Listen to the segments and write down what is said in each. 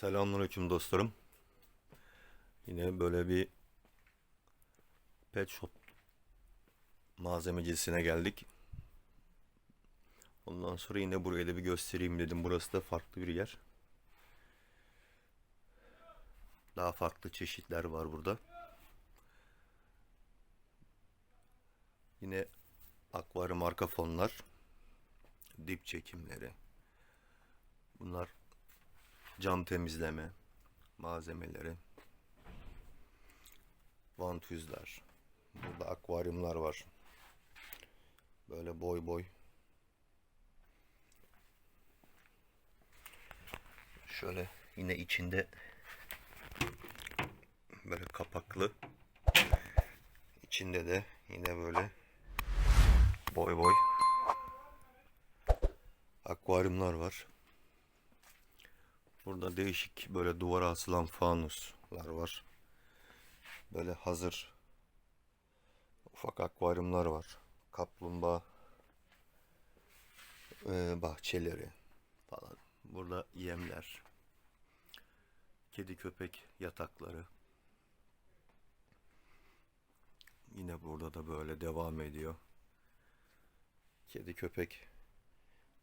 Selamünaleyküm dostlarım. Yine böyle bir pet shop malzemecisine geldik. Ondan sonra yine burayı da bir göstereyim dedim. Burası da farklı bir yer. Daha farklı çeşitler var burada. Yine akvaryum arka fonlar, dip çekimleri. Bunlar cam temizleme malzemeleri, vantüzler, burada akvaryumlar var. Böyle boy boy. Şöyle yine içinde böyle kapaklı. İçinde de yine böyle boy boy akvaryumlar var. Burada değişik böyle duvara asılan fanuslar var. Böyle hazır ufak akvaryumlar var. Kaplumbağa e, bahçeleri falan. Burada yemler. Kedi köpek yatakları. Yine burada da böyle devam ediyor. Kedi köpek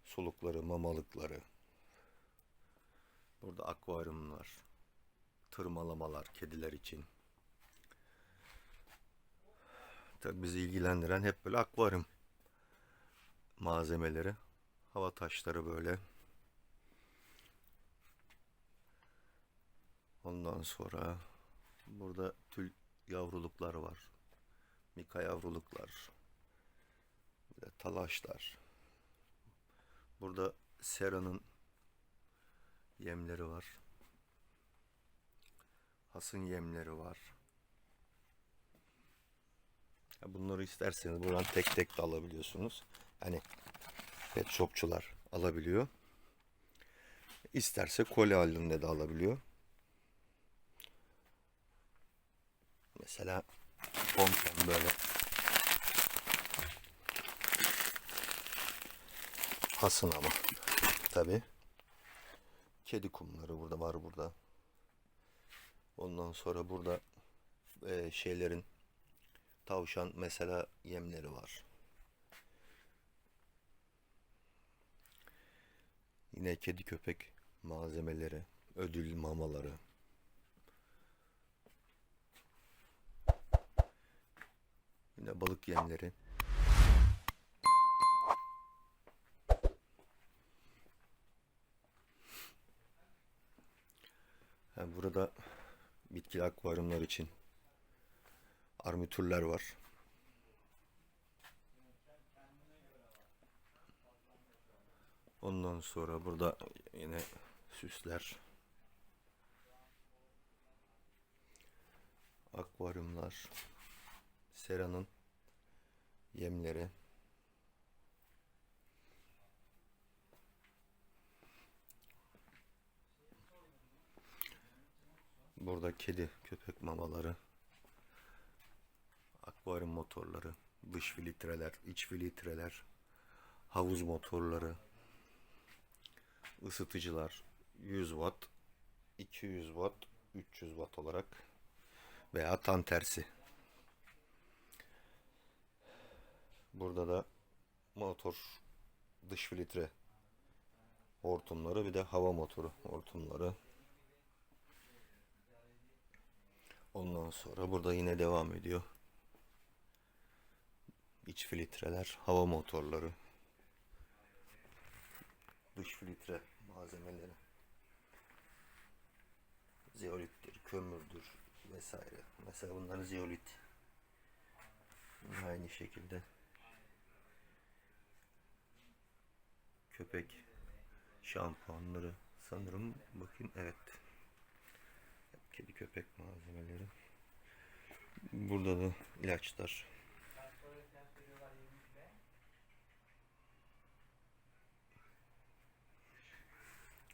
sulukları, mamalıkları. Burada akvaryumlar, tırmalamalar kediler için. Tabii bizi ilgilendiren hep böyle akvaryum malzemeleri. Hava taşları böyle. Ondan sonra burada tül yavruluklar var. Mika yavruluklar. Bir de talaşlar. Burada seranın yemleri var. Hasın yemleri var. Bunları isterseniz buradan tek tek de alabiliyorsunuz. Hani pet shopçular alabiliyor. İsterse koli halinde de alabiliyor. Mesela pompen böyle hasın ama tabi. Kedi kumları burada var burada. Ondan sonra burada e, şeylerin tavşan mesela yemleri var. Yine kedi köpek malzemeleri, ödül mamaları. Yine balık yemleri. Bitki akvaryumlar için armatürler var. Ondan sonra burada yine süsler. Akvaryumlar. Seranın yemleri. Burada kedi, köpek mamaları, akvaryum motorları, dış filtreler, iç filtreler, havuz motorları, ısıtıcılar 100 watt, 200 watt, 300 watt olarak veya tam tersi. Burada da motor dış filtre hortumları bir de hava motoru hortumları. Ondan sonra burada yine devam ediyor. İç filtreler, hava motorları, dış filtre malzemeleri, zeolittir, kömürdür vesaire. Mesela bunların zeolit. Aynı şekilde köpek şampuanları sanırım bakayım evet kedi köpek malzemeleri. Burada da ilaçlar.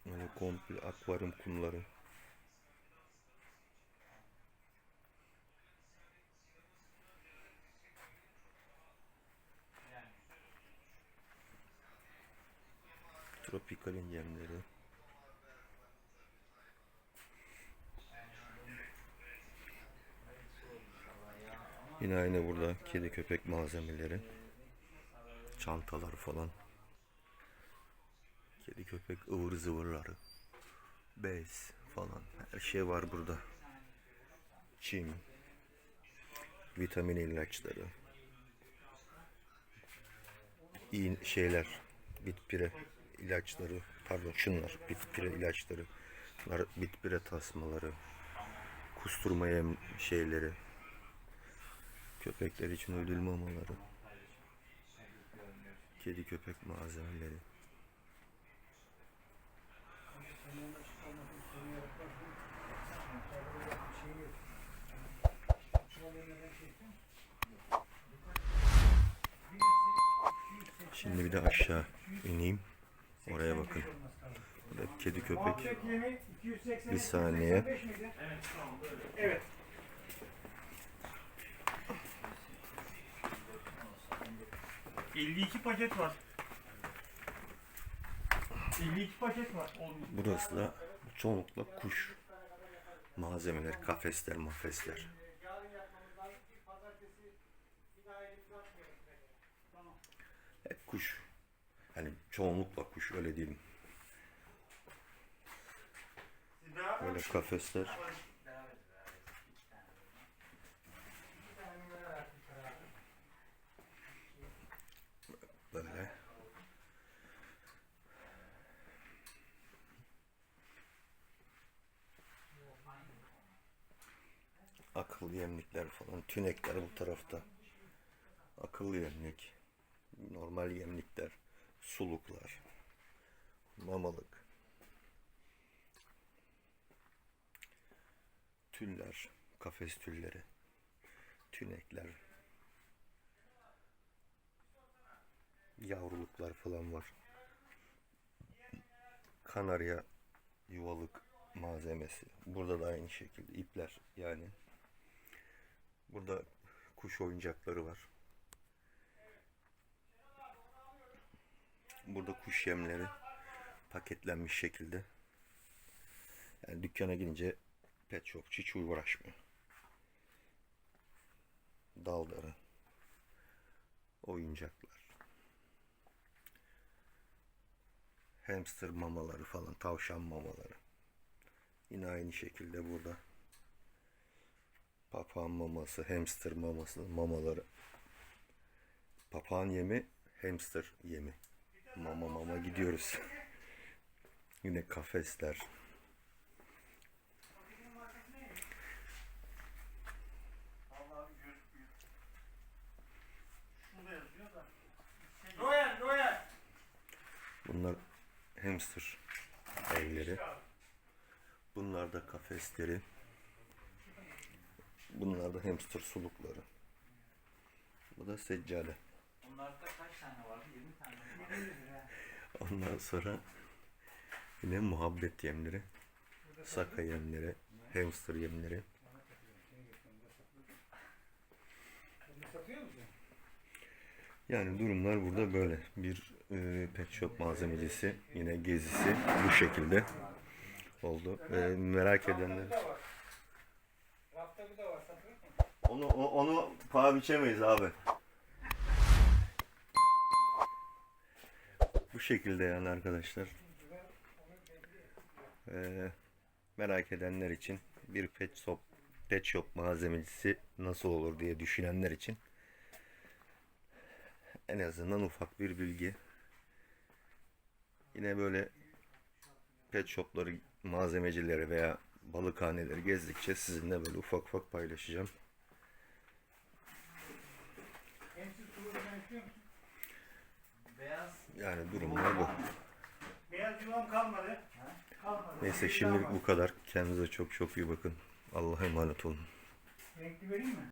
Böyle komple akvaryum kumları. Tropikalin yemleri. Yine aynı burada kedi köpek malzemeleri. Çantalar falan. Kedi köpek ıvır zıvırları. Bez falan. Her şey var burada. Çim. Vitamin ilaçları. İyi şeyler. Bitpire ilaçları. Pardon şunlar. Bitpire ilaçları. Bunlar bitpire tasmaları. Kusturma şeyleri. Köpekler için ödül mamaları. Kedi köpek malzemeleri. Şimdi bir de aşağı ineyim. Oraya bakın. Burada kedi köpek. Muhabbet yemi 280 Bir saniye. 285 miydi? Evet. ...52 paket var. 52 paket var. Olmuş. Burası da çoğunlukla kuş malzemeleri, kafesler, mafesler. Hep kuş. Hani çoğunlukla kuş öyle diyelim. Böyle kafesler. Böyle. Akıllı yemlikler falan. Tünekler bu tarafta. Akıllı yemlik. Normal yemlikler. Suluklar. Mamalık. Tüller. Kafes tülleri. Tünekler. Yavruluklar falan var. Kanarya yuvalık malzemesi. Burada da aynı şekilde ipler yani. Burada kuş oyuncakları var. Burada kuş yemleri paketlenmiş şekilde. Yani dükkana gidince pet shopçu hiç uğraşmıyor. Dalları, oyuncaklar, hamster mamaları falan, tavşan mamaları. Yine aynı şekilde burada papağan maması, hamster maması, mamaları. Papağan yemi, hamster yemi. Mama mama gidiyoruz. Yine kafesler. Bunlar hamster evleri. Bunlar da kafesleri. Bunlar da hamster sulukları. Bu da seccade. Bunlarda kaç tane vardı? 20 tane mi var? Ondan sonra yine muhabbet yemleri. Saka yemleri. Hamster yemleri. Yani durumlar burada böyle. Bir e, pet shop malzemecisi yine gezisi bu şekilde oldu. E, merak edenler Bu da var. Rafta bu da var. Satıyor musun? Onu o- onu paha biçemeyiz abi. Bu şekilde yani arkadaşlar. Ee, merak edenler için bir pet shop pet shop malzemecisi nasıl olur diye düşünenler için en azından ufak bir bilgi. Yine böyle pet shopları malzemecileri veya balıkhaneleri gezdikçe sizinle böyle ufak ufak paylaşacağım. Yani durumlar bu. Beyaz yuvam kalmadı. Kalmadı. Neyse şimdilik bu kadar. Kendinize çok çok iyi bakın. Allah'a emanet olun. Renkli vereyim mi?